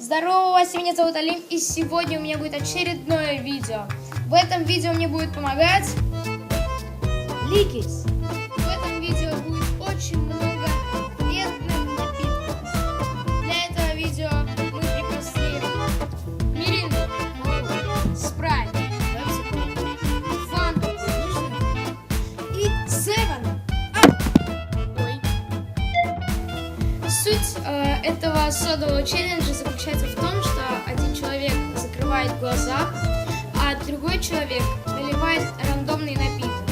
Здорово, меня зовут Алим, и сегодня у меня будет очередное видео. В этом видео мне будет помогать Ликис. Суть э, этого содового челленджа заключается в том, что один человек закрывает глаза, а другой человек наливает рандомный напиток.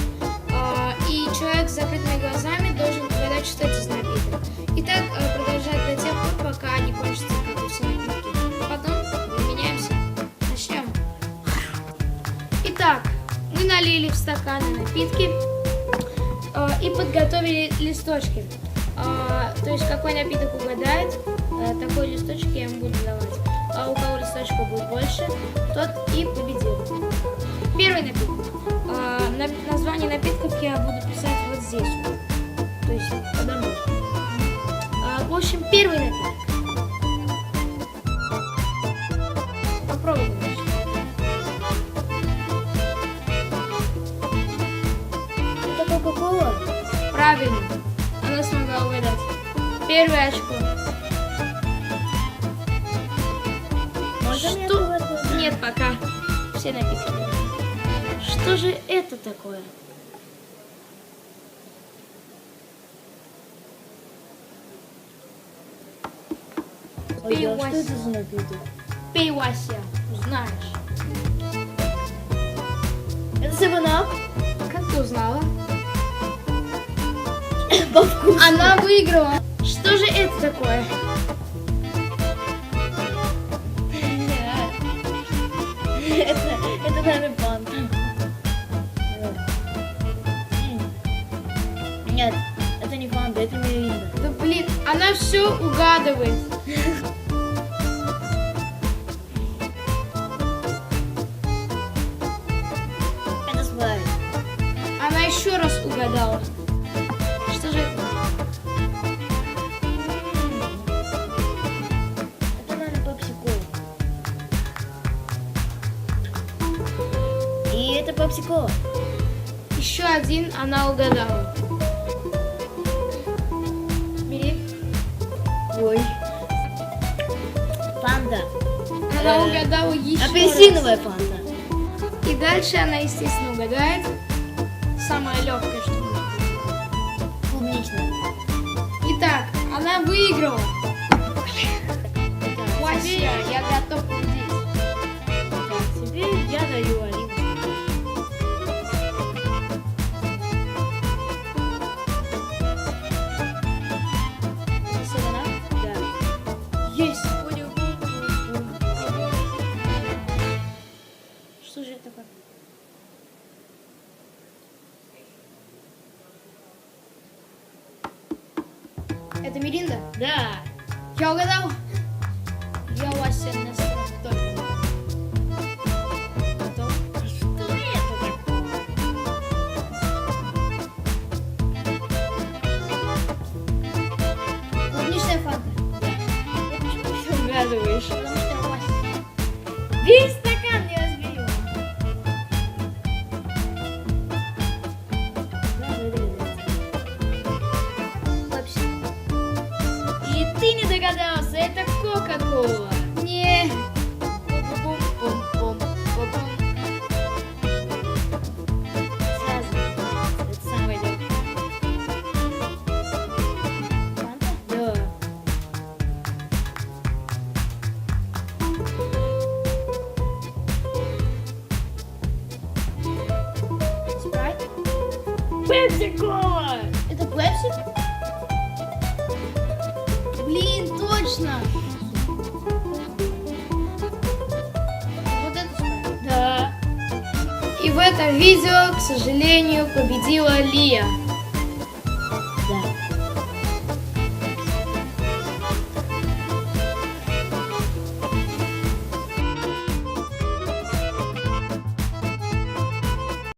Э, и человек с закрытыми глазами должен угадать, что это за напиток. И так э, продолжать до тех пор, пока не бы все напитки. Потом меняемся. Начнем. Итак, мы налили в стаканы напитки э, и подготовили листочки. А, то есть какой напиток угадает, э, такой листочек я ему буду давать. А у кого листочка будет больше, тот и победил. Первый напиток. А, на- название напитков я буду писать вот здесь. То есть мной. А, в общем, первый напиток. Попробуем. Это Кока-Кола? Правильно. Она смогла угадать. Первое очко. Можно Что? Нет, пока. Все напитки. Что же это такое? Ой, а что это за напиток? Пей, Вася, узнаешь. Это 7-Up? Как ты узнала? По вкусу. Она выиграла. Что же это такое? Это, это, наверное, фанта. М. Нет, это не фанта, это миринда. Да блин, она все угадывает. Это спрайт. Она еще раз угадала. И это пепси-кола. Еще один она угадала. Бери. Ой. Фанта. Она Э, угадала еще раз. Апельсиновая фанта. И дальше она, естественно, угадает. Самое легкое, что может быть. Клубничная. Итак, она выиграла. Вася, я готов победить. Что же это такое? Это Миринда? Да. Я угадал. Я Вася настолько. Весь стакан не разберем. И ты не догадался, это Кока-Кола. Пепси-кола! Это Пепси? Блин, точно! Вот это. Да. И в этом видео, к сожалению, победила Лия.